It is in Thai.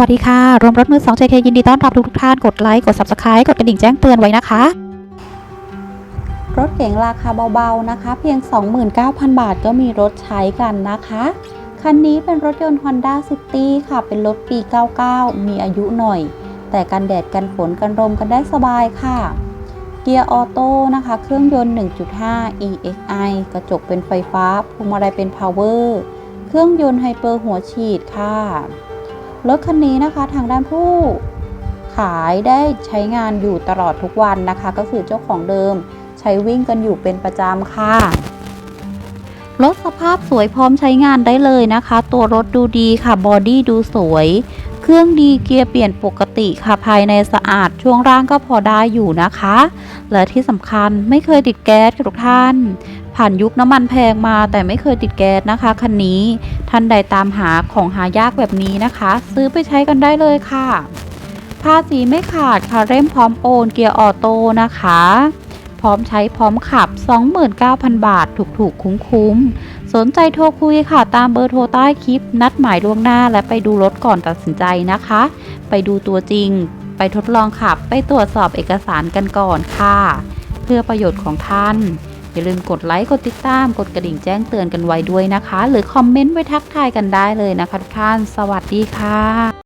วัสดีค่ะ รวมรถมือ2 JK ยินดีต้อนรับทุกทุกท่าน กดไลค์ กด Subscribe กดกระดิ่งแจ้งเตือนไว้นะคะ รถเก๋งราคาเบาๆนะคะ เพียง 29,000 บาทก็มีรถใช้กันนะคะ คันนี้เป็นรถยนต์ Honda City ค่ะ เป็นรถปี 99 มีอายุหน่อย แต่กันแดดกันฝนกันลมกันได้สบายค่ะ เกียร์ออโต้นะคะ เครื่องยนต์ 1.5 EXI กระจกเป็นไฟฟ้าพวงมาลัยเป็น Power เครื่องยนต์ไฮเปอร์หัวฉีดค่ะ รถคันนี้นะคะทางด้านผู้ขายได้ใช้งานอยู่ตลอดทุกวันนะคะ ก็คือเจ้าของเดิมใช้วิ่งกันอยู่เป็นประจำค่ะรถสภาพสวยพร้อมใช้งานได้เลยนะคะ ตัวรถดูดีค่ะบอดี้ดูสวย เครื่องดีเกียร์เปลี่ยนปกติค่ะภายในสะอาดช่วงล่างก็พอได้อยู่นะคะ และที่สำคัญไม่เคยติดแก๊สทุกท่าน ผ่านยุคน้ำมันแพงมาแต่ไม่เคยติดแก๊สนะคะคันนี้ท่านใดตามหาของหายากแบบนี้นะคะ ซื้อไปใช้กันได้เลยค่ะภาษีไม่ขาดค่ะเร่มพร้อมโอนเกียร์ออโต้นะคะ พร้อมใช้พร้อมขับ 29,000 บาท ถูกๆ คุ้มๆ สนใจโทรคุยค่ะ ตามเบอร์โทรใต้คลิป นัดหมายล่วงหน้าและไปดูรถก่อนตัดสินใจนะคะ ไปดูตัวจริง ไปทดลองขับ ไปตรวจสอบเอกสารกันก่อนค่ะ เพื่อประโยชน์ของท่าน อย่าลืมกดไลค์กดติดตาม กดกระดิ่งแจ้งเตือนกันไว้ด้วยนะคะ หรือคอมเมนต์ไว้ทักทายกันได้เลยนะคะทุกท่าน สวัสดีค่ะ